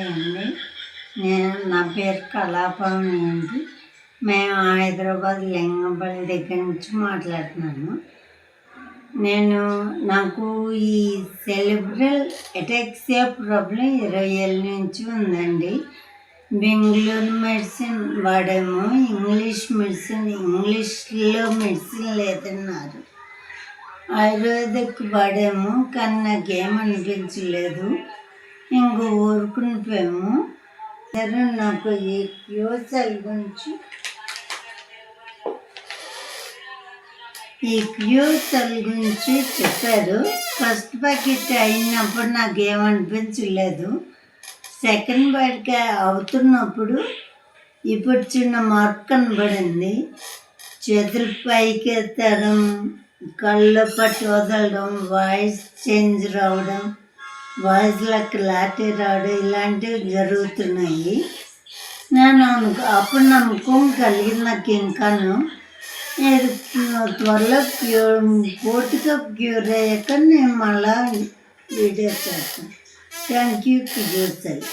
అండి. నేను నా పేరు కళాపావని అండి. మేము హైదరాబాద్ లింగంపల్లి దగ్గర నుంచి మాట్లాడుతున్నాను నేను నాకు ఈ సెలిబ్రల్ అటాక్సియా ప్రాబ్లం ఇరవై ఏళ్ళ నుంచి ఉందండి. బెంగళూరు మెడిసిన్ వాడాము ఇంగ్లీష్ మెడిసిన్ ఇంగ్లీష్లో మెడిసిన్ లేదన్నారు. ఆయుర్వేదిక్ వాడాము కానీ నాకేమనిపించలేదు ఇంక ఊరుకుని పోయాము సరే నాకు ఈ క్యూసెల్ గురించి. ఈ క్యూసెల్ గురించి చెప్పారు. ఫస్ట్ ప్యాకెట్ అయినప్పుడు నాకు ఏమనిపించలేదు సెకండ్ ప్యాకెట్ అవుతున్నప్పుడు ఇప్పుడు చిన్న మార్క్ కనబడింది. చేతులు పైకి ఎత్తడం కళ్ళు పట్టి వదలడం వాయిస్ చేంజ్ రావడం వాయిస్లో క్లారిటీ రావడం ఇలాంటివి జరుగుతున్నాయి. నేను అప్పుడు నమ్మకం కలిగింది నాకు ఇంకాను త్వరలో క్యూర్ పూర్తిగా క్యూర్ అయ్యాక నేను మళ్ళా వీడియో చేస్తాను. Thank you cure sir